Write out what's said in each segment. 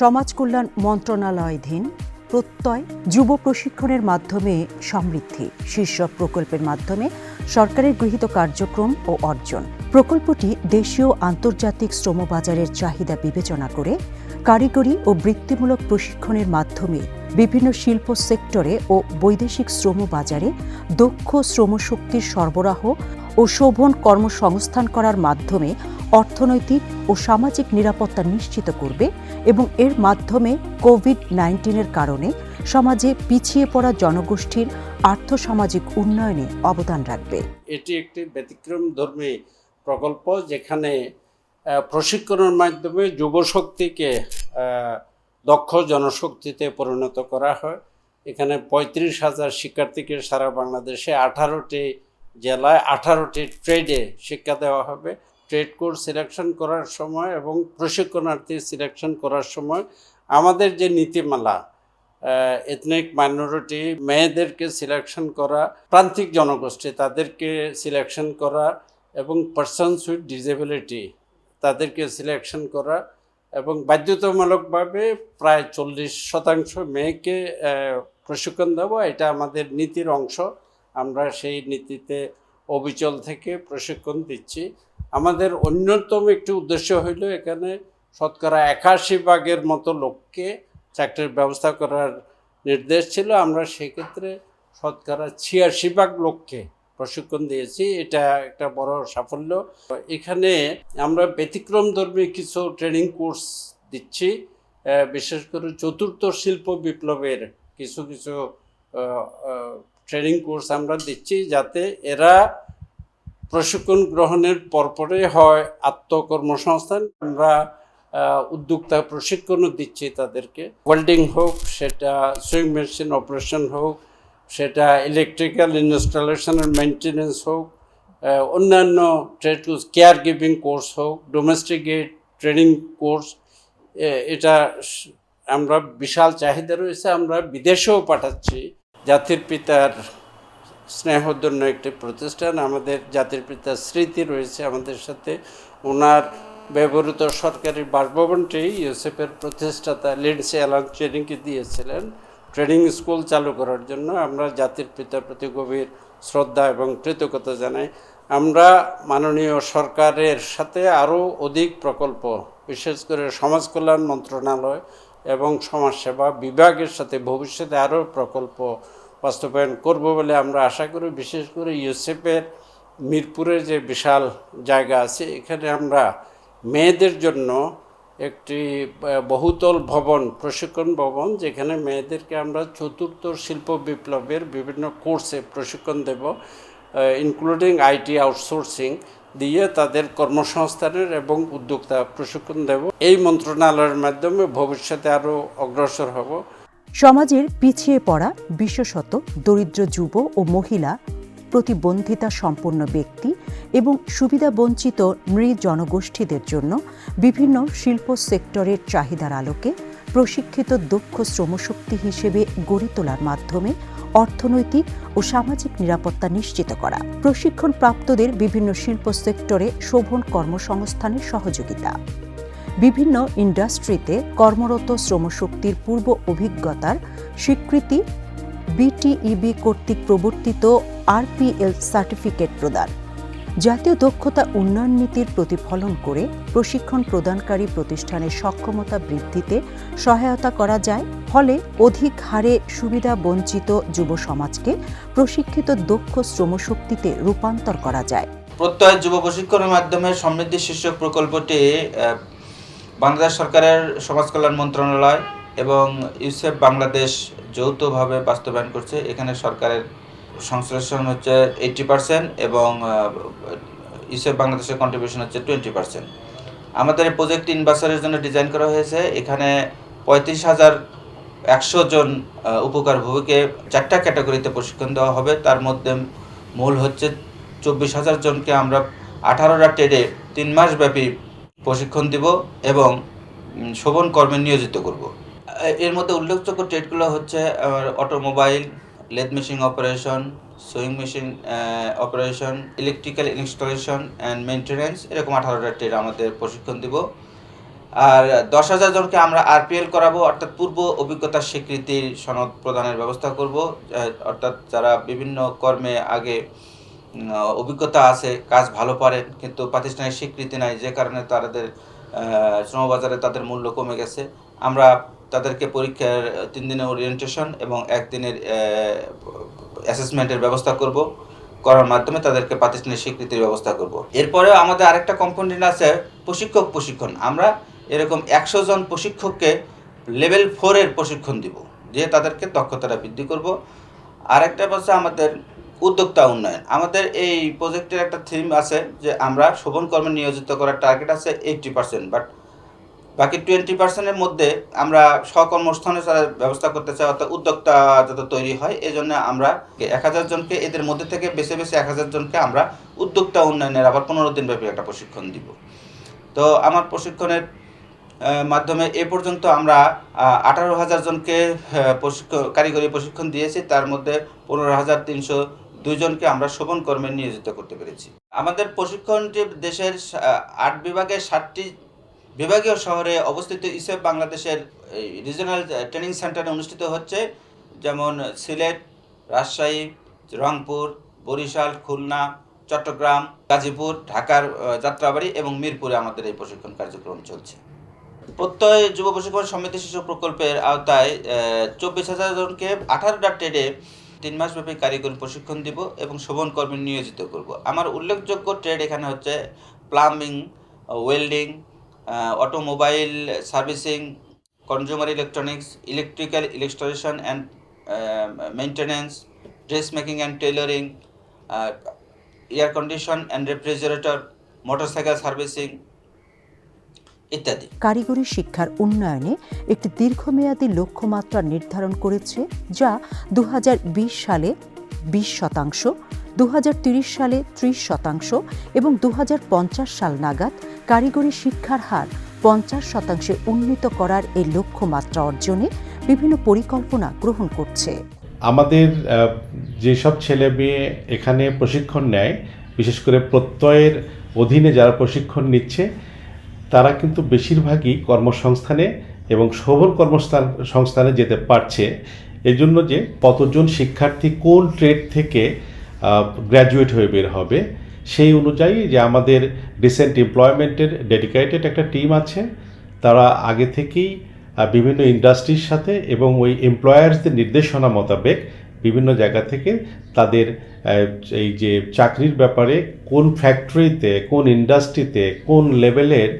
সমাজ কল্যাণ মন্ত্রণালয়াধীন প্রত্যয় যুব প্রশিক্ষণের মাধ্যমে সমৃদ্ধি শীর্ষক প্রকল্পের মাধ্যমে সরকারের গৃহীত কার্যক্রম ও অর্জন। প্রকল্পটি দেশীয় আন্তর্জাতিক শ্রমবাজারের চাহিদা বিবেচনা করে কারিগরি ও বৃত্তিমূলক প্রশিক্ষণের মাধ্যমে বিভিন্ন শিল্প সেক্টরে ও বৈদেশিক শ্রম বাজারে দক্ষ শ্রমশক্তির সরবরাহ ও শোভন কর্মসংস্থান করার মাধ্যমে অর্থনৈতিক ও সামাজিক নিরাপত্তা নিশ্চিত করবে এবং এর মাধ্যমে কোভিড নাইন্টিনের কারণে সমাজে পিছিয়ে পড়া জনগোষ্ঠীর আর্থসামাজিক উন্নয়নে অবদান রাখবে। এটি একটি ব্যতিক্রম ধর্মী প্রকল্প যেখানে প্রশিক্ষণের মাধ্যমে যুবশক্তিকে আহ, দক্ষ জনশক্তিতে পরিণত করা হয়। এখানে পঁয়ত্রিশ হাজার শিক্ষার্থীকে সারা বাংলাদেশে আঠারোটি জেলায় আঠারোটি ট্রেডে শিক্ষা দেওয়া হবে। ট্রেড কোর্স সিলেকশন করার সময় এবং প্রশিক্ষণার্থী সিলেকশন করার সময় আমাদের যে নীতিমালা এথনিক মাইনরিটি মেয়েদেরকে সিলেকশন করা, প্রান্তিক জনগোষ্ঠী তাদেরকে সিলেকশন করা এবং পার্সনস উইথ ডিসেবিলিটি তাদেরকে সিলেকশন করা এবং বাধ্যতামূলকভাবে প্রায় চল্লিশ শতাংশ মেয়েকে প্রশিক্ষণ দেওয়া, এটা আমাদের নীতির অংশ। আমরা সেই নীতিতে অবিচল থেকে প্রশিক্ষণ দিচ্ছি। আমাদের অন্যতম একটি উদ্দেশ্য হইল এখানে শতকরা একাশি ভাগের মতো লোককে চাকরির ব্যবস্থা করার নির্দেশ ছিল। আমরা সেক্ষেত্রে শতকরা ছিয়াশি ভাগ লোককে প্রশিক্ষণ দিয়েছি। এটা একটা বড় সাফল্য। এখানে আমরা ব্যতিক্রমধর্মী কিছু ট্রেনিং কোর্স দিচ্ছি। বিশেষ করে চতুর্থ শিল্প বিপ্লবের কিছু কিছু ট্রেনিং কোর্স আমরা দিচ্ছি যাতে এরা প্রশিক্ষণ গ্রহণের পরপরে হয় আত্মকর্মসংস্থান। আমরা উদ্যোক্তা প্রশিক্ষণও দিচ্ছি তাদেরকে। ওয়েল্ডিং হোক, সেটা সুইং মেশিন অপারেশন হোক, সেটা ইলেকট্রিক্যাল ইনস্টলেশনের মেনটেনেন্স হোক অন্যান্য ট্রেড কেয়ার গিভিং কোর্স হোক ডোমেস্টিকেট ট্রেনিং কোর্স এটা আমরা বিশাল চাহিদা রয়েছে, আমরা বিদেশেও পাঠাচ্ছি। জাতির পিতার স্নেহধন্য একটি প্রতিষ্ঠান। আমাদের জাতির পিতার স্মৃতি রয়েছে আমাদের সাথে। ওনার ব্যবহৃত সরকারি বাসভবনটি ইউসেফের প্রতিষ্ঠাতা লিডসে অ্যালান ট্রেনিংকে দিয়েছিলেন। ট্রেনিং স্কুল চালু করার জন্য আমরা জাতির পিতার প্রতি গভীর শ্রদ্ধা এবং কৃতজ্ঞতা জানাই। আমরা মাননীয় সরকারের সাথে আরও অধিক প্রকল্প, বিশেষ করে সমাজ কল্যাণ মন্ত্রণালয় এবং সমাজসেবা বিভাগের সাথে ভবিষ্যতে আরও প্রকল্প বাস্তবায়ন করব বলে আমরা আশা করি, বিশেষ করে ইউসেফের মিরপুরের যে বিশাল জায়গা আছে, এখানে আমরা মেয়েদের জন্য একটি বহুতল ভবন, প্রশিক্ষণ ভবন, যেখানে মেয়েদেরকে আমরা চতুর্থ শিল্প বিপ্লবের বিভিন্ন কোর্সে প্রশিক্ষণ দেব ইনক্লুডিং আইটি আউটসোর্সিং দিয়ে তাদের কর্মসংস্থানের এবং উদ্যোক্তা প্রশিক্ষণ দেব। এই মন্ত্রণালয়ের মাধ্যমে ভবিষ্যতে আরও অগ্রসর হব। সমাজের পিছিয়ে পড়া বিশেষত দরিদ্র যুব ও মহিলা, প্রতিবন্ধিতা সম্পন্ন ব্যক্তি এবং সুবিধাবঞ্চিত নৃ জনগোষ্ঠীদের জন্য বিভিন্ন শিল্প সেক্টরের চাহিদার আলোকে প্রশিক্ষিত দক্ষ শ্রমশক্তি হিসেবে গড়ে তোলার মাধ্যমে অর্থনৈতিক ও সামাজিক নিরাপত্তা নিশ্চিত করা। প্রশিক্ষণ প্রাপ্তদের বিভিন্ন শিল্প সেক্টরে শোভন কর্মসংস্থানের সহযোগিতা। বিভিন্ন ইন্ডাস্ট্রিতে কর্মরত শ্রমশক্তির পূর্ব অভিজ্ঞতার স্বীকৃতি বিটিইবি কর্তৃক প্রবর্তিত আরপিএল সার্টিফিকেট প্রদান। জাতীয় দক্ষতা উন্নয়ন নীতির প্রতিফলন করে প্রশিক্ষণ প্রদানকারী প্রতিষ্ঠানের সক্ষমতা বৃদ্ধিতে সহায়তা করা যায়। ফলে অধিক হারে সুবিধা বঞ্চিত যুব সমাজকে প্রশিক্ষিত দক্ষ শ্রমশক্তিতে রূপান্তর করা যায়। প্রত্যয় যুব প্রশিক্ষণের মাধ্যমে সমৃদ্ধি শীর্ষক প্রকল্পটি বাংলাদেশ সরকারের সমাজ কল্যাণ মন্ত্রণালয় এবং ইউসেফ বাংলাদেশ যৌথভাবে বাস্তবায়ন করছে। এখানে সরকারের সংশ্লেষণ হচ্ছে এইট্টি পার্সেন্ট এবং ইউসেফ বাংলাদেশের কন্ট্রিবিউশন হচ্ছে টোয়েন্টি পার্সেন্ট আমাদের এই প্রজেক্ট ইনভার্সারের জন্য ডিজাইন করা হয়েছে। এখানে পঁয়ত্রিশ হাজার একশো জন আহ, উপকারভোগীকে চারটা ক্যাটাগরিতে প্রশিক্ষণ দেওয়া হবে। তার মধ্যে মূল হচ্ছে চব্বিশ হাজার জনকে আমরা আঠারোটা ট্রেডে তিন মাস ব্যাপী প্রশিক্ষণ দিব এবং শোভন কর্মে নিয়োজিত করব। এর মধ্যে উল্লেখযোগ্য ট্রেডগুলো হচ্ছে automobile lathe machine operation, sewing machine operation, electrical installation and maintenance এরকম আঠারোটা ট্রেড আমাদের প্রশিক্ষণ দিব। আর দশ হাজার জনকে আমরা আরপিএল করাবো, অর্থাৎ পূর্ব অভিজ্ঞতার স্বীকৃতির সনদ প্রদানের ব্যবস্থা করব অর্থাৎ যারা বিভিন্ন কর্মে আগে অভিজ্ঞতা আছে, কাজ ভালো পারেন, কিন্তু প্রাতিষ্ঠানিক স্বীকৃতি নাই, যে কারণে তাদের শ্রমবাজারে তাদের মূল্য কমে গেছে। আমরা তাদেরকে পরীক্ষার তিন দিনের ওরিয়েন্টেশন এবং একদিনের অ্যাসেসমেন্টের ব্যবস্থা করব, করার মাধ্যমে তাদেরকে প্রাতিষ্ঠানিক স্বীকৃতির ব্যবস্থা করব। এরপরেও আমাদের আরেকটা কম্পোনেন্ট আছে, প্রশিক্ষক প্রশিক্ষণ। আমরা এরকম একশো জন প্রশিক্ষককে লেভেল ফোরের প্রশিক্ষণ দিব, দিয়ে তাদেরকে দক্ষতাটা বৃদ্ধি করব। আরেকটা হচ্ছে আমাদের উদ্যোক্তা উন্নয়ন। আমাদের এই প্রজেক্টের একটা থিম আছে যে আমরা শোভন কর্মে নিয়োজিত করার টার্গেট আছে এইটটি পার্সেন্ট বাট বাকি টোয়েন্টি পার্সেন্টের মধ্যে আমরা স্বকর্মস্থানে যারা ব্যবস্থা করতে চাই অর্থাৎ উদ্যোক্তা যাতে তৈরি হয়, এই জন্য আমরা এক হাজার জনকে এদের মধ্যে থেকে বেছে বেছে এক হাজার জনকে আমরা উদ্যোক্তা উন্নয়নের আবার পনেরো দিন ব্যাপী একটা প্রশিক্ষণ দিব। তো আমার প্রশিক্ষণের মাধ্যমে এ পর্যন্ত আমরা আঠারো হাজার জনকে প্রশিক্ষণ কারিগরি প্রশিক্ষণ দিয়েছি, তার মধ্যে পনেরো হাজার তিনশো দুইজনকে আমরা শোভন কর্মে নিয়োজিত করতে পেরেছি। আমাদের প্রশিক্ষণটি দেশের আট বিভাগের ষাটটি বিভাগীয় শহরে অবস্থিত ইসেফ বাংলাদেশের রিজনাল ট্রেনিং সেন্টারে অনুষ্ঠিত হচ্ছে। যেমন সিলেট, রাজশাহী, রংপুর, বরিশাল, খুলনা, চট্টগ্রাম, গাজীপুর, ঢাকার যাত্রাবাড়ি এবং মিরপুরে আমাদের এই প্রশিক্ষণ কার্যক্রম চলছে। প্রত্যয় যুব প্রশিক্ষণ সমিতি শিশু প্রকল্পের আওতায় চব্বিশ হাজার জনকে আঠারোটা ট্রেডে তিন মাসব্যাপী কারিগরি প্রশিক্ষণ দিব এবং শোভন কর্মী নিয়োজিত করব। আমার উল্লেখযোগ্য ট্রেড এখানে হচ্ছে plumbing welding automobile servicing consumer electronics electrical electrician and maintenance dress making and tailoring air condition and refrigerator motorcycle servicing ইত্যাদি। কারিগরি শিক্ষার উন্নয়নে একটি দীর্ঘমেয়াদী লক্ষ্যমাত্রা নির্ধারণ করেছে যা দু হাজার বিশ সালে বিশ শতাংশ দু সালে ত্রিশ শতাংশ এবং দু হাজার পঞ্চাশ সাল নাগাদ কারিগরি শিক্ষার হার পঞ্চাশ শতাংশে উন্নীত করার এই লক্ষ্যমাত্রা অর্জনে বিভিন্ন পরিকল্পনা গ্রহণ করছে। আমাদের যেসব ছেলে মেয়ে এখানে প্রশিক্ষণ নেয় বিশেষ করে প্রত্যয়ের অধীনে যারা প্রশিক্ষণ নিচ্ছে তারা কিন্তু বেশিরভাগই কর্মসংস্থানে এবং শোভন কর্মস্থান, সংস্থানে যেতে পারছে। এই জন্য যে কতজন শিক্ষার্থী কোন ট্রেড থেকে গ্র্যাজুয়েট হয়ে বের হবে, সেই অনুযায়ী যে আমাদের রিসেন্ট এমপ্লয়মেন্টের ডেডিকেটেড একটা টিম আছে, তারা আগে থেকেই বিভিন্ন ইন্ডাস্ট্রির সাথে এবং ওই এমপ্লয়ার্সদের নির্দেশনা মোতাবেক বিভিন্ন জায়গা থেকে তাদের এই যে চাকরির ব্যাপারে কোন ফ্যাক্টরিতে কোন ইন্ডাস্ট্রিতে কোন লেভেলের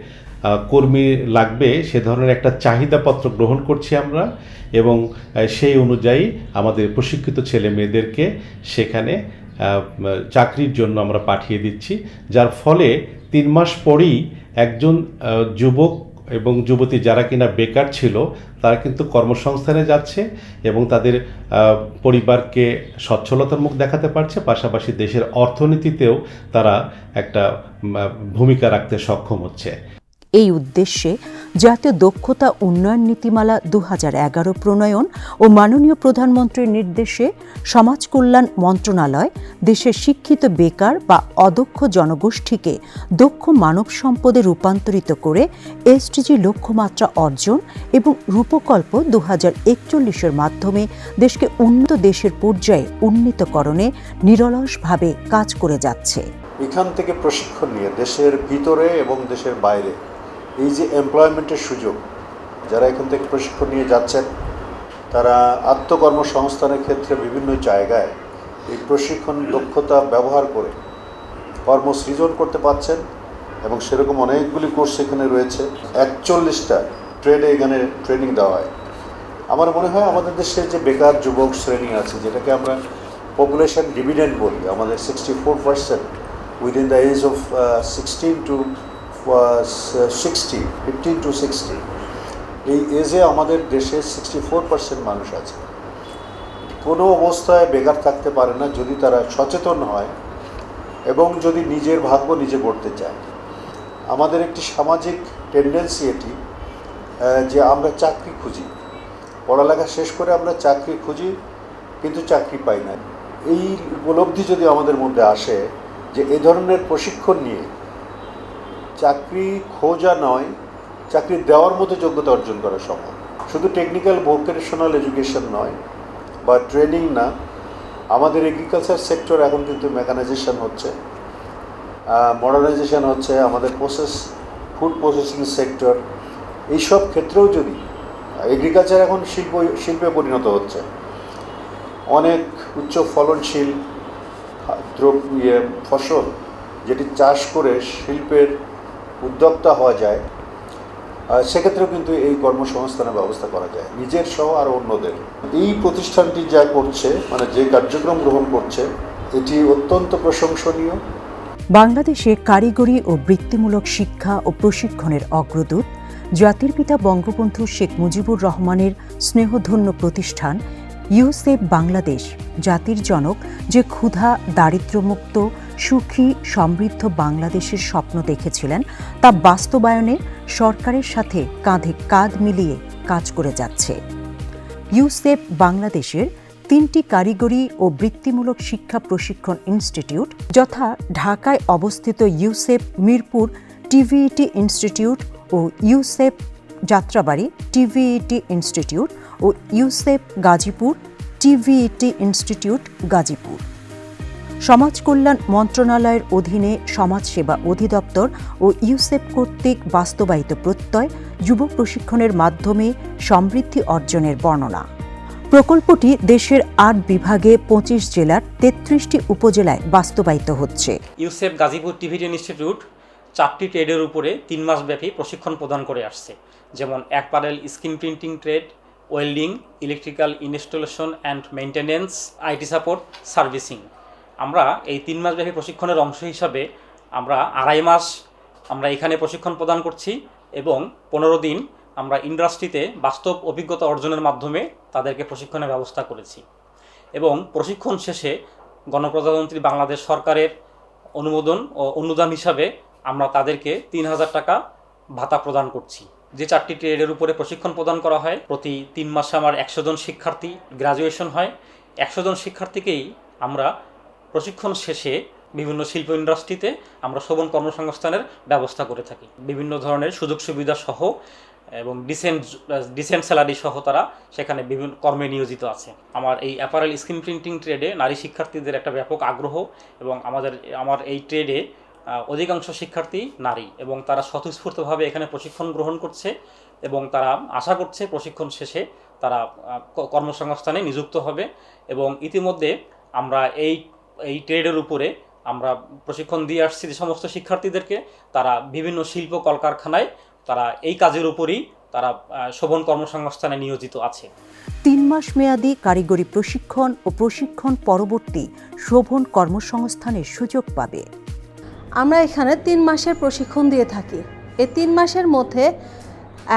কর্মী লাগবে সে ধরনের একটা চাহিদাপত্র গ্রহণ করছি আমরা এবং সেই অনুযায়ী আমাদের প্রশিক্ষিত ছেলে মেয়েদেরকে সেখানে চাকরির জন্য আমরা পাঠিয়ে দিচ্ছি। যার ফলে তিন মাস পরেই একজন যুবক এবং যুবতী যারা কিনা বেকার ছিল, তারা কিন্তু কর্মসংস্থানে যাচ্ছে এবং তাদের পরিবারকে সচ্ছলতার মুখ দেখাতে পারছে। পাশাপাশি দেশের অর্থনীতিতেও তারা একটা ভূমিকা রাখতে সক্ষম হচ্ছে। এই উদ্দেশ্যে জাতীয় দক্ষতা উন্নয়ন নীতিমালা দু এগারো প্রণয়ন ও মাননীয় প্রধানমন্ত্রীর নির্দেশে সমাজ কল্যাণ মন্ত্রণালয় দেশের শিক্ষিত বেকার বা অদক্ষ জনগোষ্ঠীকে দক্ষ মানব সম্পদে রূপান্তরিত করে এসডিজি লক্ষ্যমাত্রা অর্জন এবং রূপকল্প দু একচল্লিশের মাধ্যমে দেশকে উন্নত দেশের পর্যায়ে উন্নীতকরণে নিরলসভাবে কাজ করে যাচ্ছে। এখান থেকে প্রশিক্ষণ নিয়ে দেশের ভিতরে এবং দেশের বাইরে এই যে এমপ্লয়মেন্টের সুযোগ, যারা এখান থেকে প্রশিক্ষণ নিয়ে যাচ্ছেন, তারা আত্মকর্মসংস্থানের ক্ষেত্রে বিভিন্ন জায়গায় এই প্রশিক্ষণ দক্ষতা ব্যবহার করে কর্মসৃজন করতে পারছেন এবং সেরকম অনেকগুলি কোর্স এখানে রয়েছে। একচল্লিশটা ট্রেডে এখানে ট্রেনিং দেওয়া হয়। আমার মনে হয় আমাদের দেশের যে বেকার যুবক শ্রেণি আছে, যেটাকে আমরা পপুলেশন ডিভিডেন্ড বলি, আমাদের sixty four percent within the age of sixteen to sixty fifteen to sixty এই এজে আমাদের দেশে সিক্সটি ফোর পার্সেন্ট মানুষ আছে। কোনো অবস্থায় বেকার থাকতে পারে না যদি তারা সচেতন হয় এবং যদি নিজের ভাগ্য নিজে গড়তে চায়। আমাদের একটি সামাজিক টেন্ডেন্সি এটি যে আমরা চাকরি খুঁজি। পড়ালেখা শেষ করে আমরা চাকরি খুঁজি, কিন্তু চাকরি পাই না। এই উপলব্ধি যদি আমাদের মধ্যে আসে যে এ ধরনের প্রশিক্ষণ নিয়ে চাকরি খোঁজা নয়, চাকরি দেওয়ার মতো যোগ্যতা অর্জন করা সম্ভব। শুধু টেকনিক্যাল ভোকেশনাল এডুকেশন নয়, বা ট্রেনিং না, আমাদের এগ্রিকালচার সেক্টর এখন কিন্তু মেকানাইজেশন হচ্ছে মডার্নাইজেশন হচ্ছে, আমাদের প্রসেস ফুড প্রসেসিং সেক্টর এইসব ক্ষেত্রেও যদি এগ্রিকালচার এখন শিল্প, শিল্পে পরিণত হচ্ছে, অনেক উচ্চ ফলনশীল দ্রব্য ইয়ে ফসল যেটি চাষ করে শিল্পের উদ্যোক্তা হওয়া যায় সেক্ষেত্রেও কিন্তু এই কর্মসংস্থানের ব্যবস্থা করা যায়, নিজের সহ আর অন্যদের। এই প্রতিষ্ঠানটি যা করছে মানে যে কার্যক্রম গ্রহণ করছে, এটি অত্যন্ত প্রশংসনীয়। বাংলাদেশে কারিগরি ও বৃত্তিমূলক শিক্ষা ও প্রশিক্ষণের অগ্রদূত জাতির পিতা বঙ্গবন্ধু শেখ মুজিবুর রহমানের স্নেহধন্য প্রতিষ্ঠান ইউসেফ বাংলাদেশ, জাতির জনক যে ক্ষুধা, দারিদ্র্যমুক্ত সুখী, সমৃদ্ধ বাংলাদেশের স্বপ্ন দেখেছিলেন, তা বাস্তবায়নে সরকারের সাথে কাঁধে কাঁধ মিলিয়ে কাজ করে যাচ্ছে। ইউসেফ বাংলাদেশের তিনটি কারিগরি ও বৃত্তিমূলক শিক্ষা প্রশিক্ষণ ইনস্টিটিউট যথা ঢাকায় অবস্থিত ইউসেফ মিরপুর টিভিইটি ইনস্টিটিউট ও ইউসেফ যাত্রাবাড়ি টিভিইটি ইনস্টিটিউট ও UCEP Gazipur TVET institute Gazipur. সমাজ কল্যাণ মন্ত্রণালয়ের অধীনে সমাজসেবা অধিদপ্তর ও ইউসেফ কর্তৃক বাস্তবায়িত প্রত্যয় যুব প্রশিক্ষণের মাধ্যমে সমৃদ্ধি অর্জনের বর্ণনা। প্রকল্পটি দেশের আট বিভাগে পঁচিশ জেলার তেত্রিশটি উপজেলায় বাস্তবায়িত হচ্ছে। ইউসেফ গাজীপুর টিভিটি ইনস্টিটিউট চারটি ট্রেডের উপরে তিন মাস ব্যাপী প্রশিক্ষণ প্রদান করে আসছে। যেমন apparel screen printing trade, welding, electrical installation and maintenance IT support, servicing. আমরা এই তিন মাসব্যাপী প্রশিক্ষণের অংশ হিসাবে আমরা আড়াই মাস আমরা এখানে প্রশিক্ষণ প্রদান করছি এবং পনেরো দিন আমরা ইন্ডাস্ট্রিতে বাস্তব অভিজ্ঞতা অর্জনের মাধ্যমে তাদেরকে প্রশিক্ষণের ব্যবস্থা করেছি। এবং প্রশিক্ষণ শেষে গণপ্রজাতন্ত্রী বাংলাদেশ সরকারের অনুমোদন ও অনুদান হিসাবে আমরা তাদেরকে তিন হাজার টাকা ভাতা প্রদান করছি। যে চারটি ট্রেডের উপরে প্রশিক্ষণ প্রদান করা হয়, প্রতি তিন মাসে আমার একশো জন শিক্ষার্থী গ্রাজুয়েশন হয়। একশো জন শিক্ষার্থীকেই আমরা প্রশিক্ষণ শেষে বিভিন্ন শিল্প ইন্ডাস্ট্রিতে আমরা শোভন কর্মসংস্থানের ব্যবস্থা করে থাকি। বিভিন্ন ধরনের সুযোগ সুবিধা সহ এবং ডিসেন্ট ডিসেন্ট স্যালারি সহ তারা সেখানে বিভিন্ন কর্মে নিয়োজিত আছে। আমার এই অ্যাপারেল স্ক্রিন প্রিন্টিং ট্রেডে নারী শিক্ষার্থীদের একটা ব্যাপক আগ্রহ এবং আমাদের, আমার এই ট্রেডে অধিকাংশ শিক্ষার্থী নারী এবং তারা স্বতঃস্ফূর্তভাবে এখানে প্রশিক্ষণ গ্রহণ করছে এবং তারা আশা করছে প্রশিক্ষণ শেষে তারা কর্মসংস্থানে নিযুক্ত হবে এবং ইতিমধ্যে আমরা এই এই ট্রেডের উপরে আমরা প্রশিক্ষণ দিয়ে আসছি যে সমস্ত শিক্ষার্থীদেরকে। তারা বিভিন্ন শিল্প কলকারখানায় তারা এই কাজের উপরই তারা শোভন কর্মসংস্থানে নিয়োজিত আছে। তিন মাস মেয়াদী কারিগরি প্রশিক্ষণ ও প্রশিক্ষণ পরবর্তী শোভন কর্মসংস্থানের সুযোগ পাবে। আমরা এখানে তিন মাসের প্রশিক্ষণ দিয়ে থাকি। এই তিন মাসের মধ্যে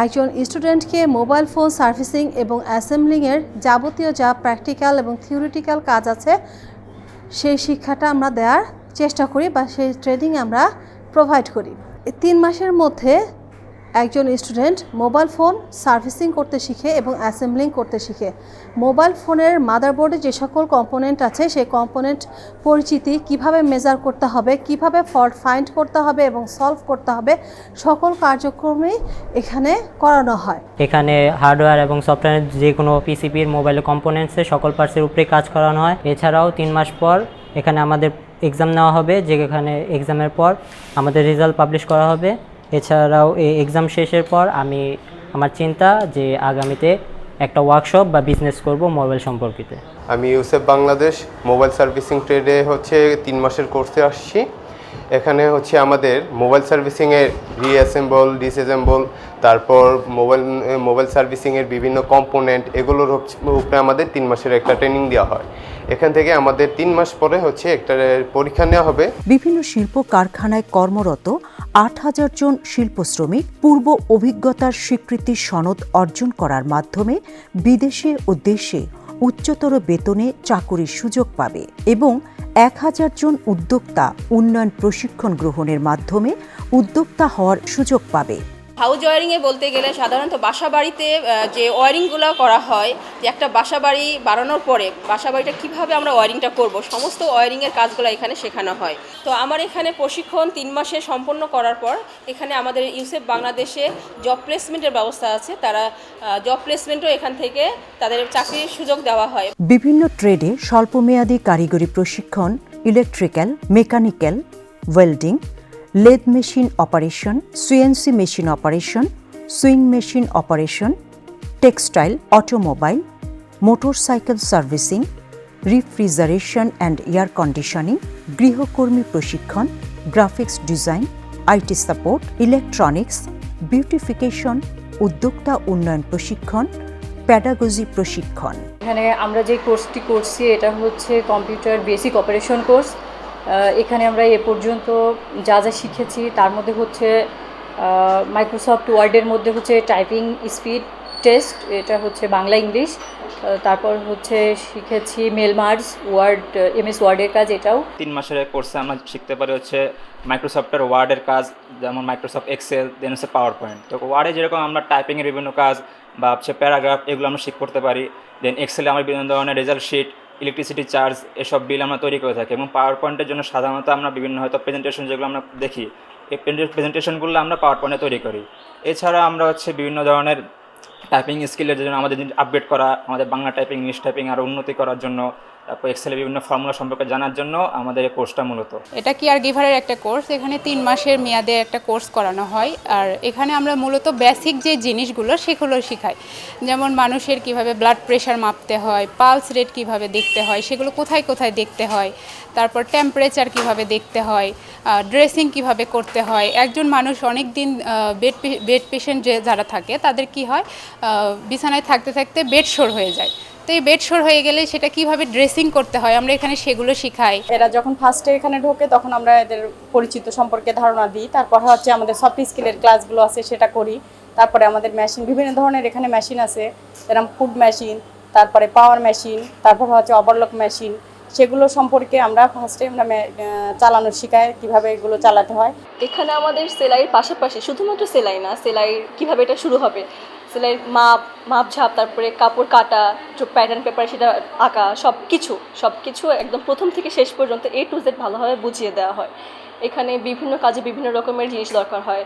একজন স্টুডেন্টকে মোবাইল ফোন সার্ভিসিং এবং অ্যাসেম্বলিংয়ের যাবতীয় যা প্র্যাকটিক্যাল এবং থিওরিটিক্যাল কাজ আছে সেই শিক্ষাটা আমরা দেওয়ার চেষ্টা করি বা সেই ট্রেনিং আমরা প্রোভাইড করি। এই তিন মাসের মধ্যে একজন স্টুডেন্ট মোবাইল ফোন সার্ভিসিং করতে শিখে এবং অ্যাসেম্বলিং করতে শিখে। মোবাইল ফোনের মাদারবোর্ডে যে সকল কম্পোনেন্ট আছে, সেই কম্পোনেন্ট পরিচিতি কীভাবে মেজার করতে হবে, কীভাবে ফল্ট ফাইন্ড করতে হবে এবং সলভ করতে হবে, সকল কার্যক্রমেই এখানে করানো হয়। এখানে হার্ডওয়্যার এবং সফটওয়্যার যে কোনো পিসিপির মোবাইলের কম্পোনেন্টসের সকল পার্টসের উপরে কাজ করানো হয়। এছাড়াও তিন মাস পর এখানে আমাদের এক্সাম নেওয়া হবে যেখানে এক্সামের পর আমাদের রেজাল্ট পাবলিশ করা হবে। এছাড়াও এই এক্সাম শেষের পর আমি আমার চিন্তা যে আগামীতে একটা ওয়ার্কশপ বা বিজনেস করব মোবাইল সম্পর্কিত। আমি ইউসেফ বাংলাদেশ মোবাইল সার্ভিসিং ট্রেডে হচ্ছে তিন মাসের কোর্সে আসছি। এখানে হচ্ছে আমাদের মোবাইল সার্ভিসিংয়ের রিঅ্যাসেম্বল ডিসঅ্যাসেম্বল তারপর মোবাইল মোবাইল সার্ভিসিংয়ের বিভিন্ন কম্পোনেন্ট এগুলোর উপরে আমাদের তিন মাসের একটা ট্রেনিং দেওয়া হয়। এখান থেকে আমাদের তিন মাস পরে হচ্ছে একটা পরীক্ষা নেওয়া হবে। বিভিন্ন শিল্প কারখানায় কর্মরত আট হাজার জন শিল্প শ্রমিক পূর্ব অভিজ্ঞতার স্বীকৃতি সনদ অর্জন করার মাধ্যমে বিদেশে ও দেশে উচ্চতর বেতনে চাকুরির সুযোগ পাবে এবং এক হাজার জন উদ্যোক্তা উন্নয়ন প্রশিক্ষণ গ্রহণের মাধ্যমে উদ্যোক্তা হওয়ার সুযোগ পাবে। হাউস ওয়ারিংয়ে বলতে গেলে সাধারণত বাসা বাড়িতে যে ওয়ারিংগুলো করা হয়, যে একটা বাসা বাড়ি বানানোর পরে বাসা বাড়িটা কীভাবে আমরা ওয়ারিংটা করব, সমস্ত ওয়ারিংয়ের কাজগুলো এখানে শেখানো হয়। তো আমার এখানে প্রশিক্ষণ তিন মাসে সম্পন্ন করার পর এখানে আমাদের ইউসেফ বাংলাদেশে জব প্লেসমেন্টের ব্যবস্থা আছে। তারা জব প্লেসমেন্টও এখান থেকে তাদের চাকরির সুযোগ দেওয়া হয়। বিভিন্ন ট্রেডে স্বল্পমেয়াদী কারিগরি প্রশিক্ষণ electrical mechanical welding lathe machine operation CNC machine operation, sewing machine operation, textile, automobile, motorcycle servicing, refrigeration and air conditioning, গৃহকর্মী প্রশিক্ষণ, graphics design IT support, electronics, beautification, উদ্যোক্তা উন্নয়ন প্রশিক্ষণ, প্যাডাগজি প্রশিক্ষণ। এখানে আমরা যে কোর্সটি করছি, এটা হচ্ছে কম্পিউটার বেসিক অপারেশন কোর্স। এখানে আমরা এ পর্যন্ত যা যা শিখেছি, তার মধ্যে হচ্ছে মাইক্রোসফট ওয়ার্ডের মধ্যে হচ্ছে টাইপিং স্পিড টেস্ট এটা হচ্ছে বাংলা ইংলিশ তারপর হচ্ছে শিখেছি মেলমার্স ওয়ার্ড এম এস ওয়ার্ডের কাজ, এটাও। তিন মাসের কোর্সে আমরা শিখতে পারি হচ্ছে মাইক্রোসফটের ওয়ার্ডের কাজ, যেমন মাইক্রোসফট এক্সেল দেন হচ্ছে পাওয়ার পয়েন্ট তো ওয়ার্ডে যেরকম আমরা টাইপিংয়ের বিভিন্ন কাজ বা হচ্ছে প্যারাগ্রাফ এগুলো আমরা শিখ করতে পারি দেন এক্সেলে আমরা বিভিন্ন ধরনের রেজাল্ট শিট ইলেকট্রিসিটি চার্জ এসব বিল আমরা তৈরি করে থাকি এবং পাওয়ার পয়েন্টের জন্য সাধারণত আমরা বিভিন্ন হয়তো প্রেজেন্টেশন যেগুলো আমরা দেখি, এই প্রেজেন্টেশনগুলো আমরা পাওয়ার পয়েন্টে তৈরি করি। এছাড়া আমরা হচ্ছে বিভিন্ন ধরনের টাইপিং স্কিলের জন্য আমাদের আপডেট করা, আমাদের বাংলা টাইপিং ইংলিশ টাইপিং আরও উন্নতি করার জন্য তারপর এক্সেলের বিভিন্ন ফর্মুলা সম্পর্কে জানার জন্য আমাদের এই কোর্সটা মূলত। এটা কেয়ার গিভারের একটা কোর্স এখানে তিন মাসের মেয়াদে একটা কোর্স করানো হয়। আর এখানে আমরা মূলত বেসিক যে জিনিসগুলো সেগুলো শেখাই। যেমন মানুষের কীভাবে ব্লাড প্রেশার মাপতে হয় পালস রেট কীভাবে দেখতে হয়, সেগুলো কোথায় কোথায় দেখতে হয়, তারপর টেম্পারেচার কীভাবে দেখতে হয় ড্রেসিং কীভাবে করতে হয়। একজন মানুষ অনেক দিন বেড বেড পেশেন্ট যে যারা থাকে, তাদের কি হয় বিছানায় থাকতে থাকতে বেড শোর হয়ে যায়। তো এই বেড শোর হয়ে গেলে সেটা কীভাবে ড্রেসিং করতে হয়? আমরা এখানে সেগুলো শেখাই। এরা যখন ফার্স্টে এখানে ঢোকে তখন আমরা এদের পরিচিত সম্পর্কে ধারণা দিই। তারপর হচ্ছে আমাদের সফট স্কিলের ক্লাসগুলো আছে সেটা করি। তারপরে আমাদের মেশিন বিভিন্ন ধরনের এখানে মেশিন আছে। যেরকম ফুড মেশিন তারপরে পাওয়ার মেশিন তারপর হচ্ছে ওভারলক মেশিন সেগুলো সম্পর্কে আমরা ফার্স্টে আমরা চালানো শেখাই কীভাবে এগুলো চালাতে হয়। এখানে আমাদের সেলাইয়ের পাশাপাশি শুধুমাত্র সেলাই না সেলাই কীভাবে এটা শুরু হবে? সেলাইয়ের মাপ মাপ ঝাপ, তারপরে কাপড় কাটা, যে প্যাটার্ন পেপার সেটা আঁকা সব কিছু সব কিছু একদম প্রথম থেকে শেষ পর্যন্ত এ টু জেড ভালোভাবে বুঝিয়ে দেওয়া হয়। এখানে বিভিন্ন কাজে বিভিন্ন রকমের জিনিস দরকার হয়।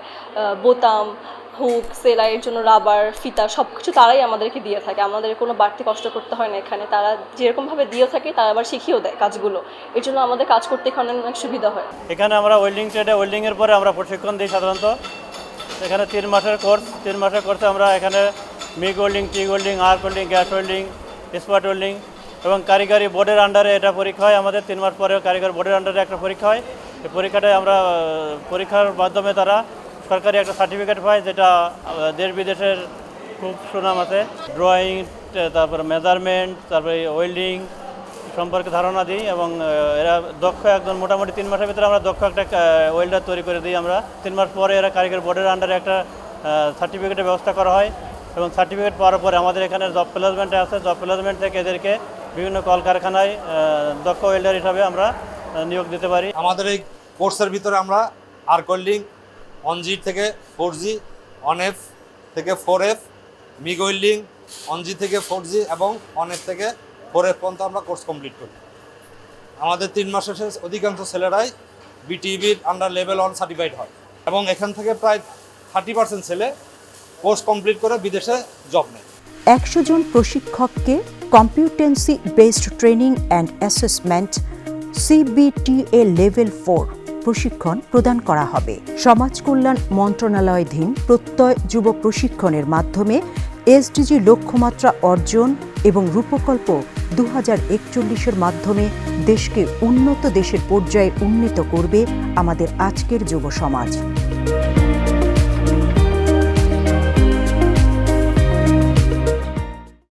বোতাম, হুক, সেলাইয়ের জন্য রাবার, ফিতা সব কিছু তারাই আমাদেরকে দিয়ে থাকে। আমাদের কোনো বাড়তি কষ্ট করতে হয় না এখানে। তারা যেরকমভাবে দিয়ে থাকে, তারা আবার শিখিয়েও দেয় কাজগুলো। এর জন্য আমাদের কাজ করতে এখানে অনেক সুবিধা হয়। এখানে আমরা ওয়েল্ডিং ট্রেডে ওয়েল্ডিংয়ের পরে আমরা প্রশিক্ষণ দিই সাধারণত। এখানে তিন মাসের কোর্স, তিন মাসের কোর্সে আমরা এখানে MIG welding TIG welding arc welding gas welding spot welding এবং কারিগরি বোর্ডের আন্ডারে এটা পরীক্ষা হয়। আমাদের তিন মাস পরে কারিগরি বোর্ডের আন্ডারে একটা পরীক্ষা হয়। এই পরীক্ষাটায় আমরা পরীক্ষার মাধ্যমে তারা সরকারি একটা সার্টিফিকেট পায় যেটা দেশ বিদেশের খুব সুনাম আছে। ড্রয়িং তারপরে মেজারমেন্ট তারপরে ওয়েল্ডিং সম্পর্কে ধারণা দিই এবং এরা দক্ষ একজন, মোটামুটি তিন মাসের ভিতরে আমরা দক্ষ একটা ওয়েল্ডার তৈরি করে দিই আমরা। তিন মাস পরে এরা কারিগর বোর্ডের আন্ডারে একটা সার্টিফিকেটের ব্যবস্থা করা হয় এবং সার্টিফিকেট পাওয়ার পরে আমাদের এখানে জব প্লেসমেন্ট আছে। জব প্লেসমেন্ট থেকে এদেরকে বিভিন্ন কলকারখানায় দক্ষ ওয়েল্ডার হিসাবে আমরা নিয়োগ দিতে পারি। আমাদের এই কোর্সের ভিতরে আমরা আর্কোল্ডিং ওয়ান জি থেকে ফোর জি অন এফ থেকে four F MIG welding one G থেকে ফোর জি এবং অন এফ থেকে এফ পর্যন্ত আমরা কোর্স কমপ্লিট করি। আমাদের তিন মাসের শেষ অধিকাংশ ছেলেরাই বিটিভির আন্ডার লেভেল ওয়ান সার্টিফাইড হয়। এবং এখান থেকে প্রায় থার্টি পার্সেন্ট ছেলে কোর্স কমপ্লিট করে বিদেশে জব নেয়। একশো জন প্রশিক্ষককে competency based training and assessment CBTA level four প্রশিক্ষণ প্রদান করা হবে। সমাজ কল্যাণ মন্ত্রণালয়াধীন প্রত্যয় যুব প্রশিক্ষণের মাধ্যমে এসডিজি লক্ষ্যমাত্রা অর্জন এবং রূপকল্প দু হাজার একচল্লিশের মাধ্যমে দেশকে উন্নত দেশের পর্যায়ে উন্নীত করবে আমাদের আজকের যুব সমাজ।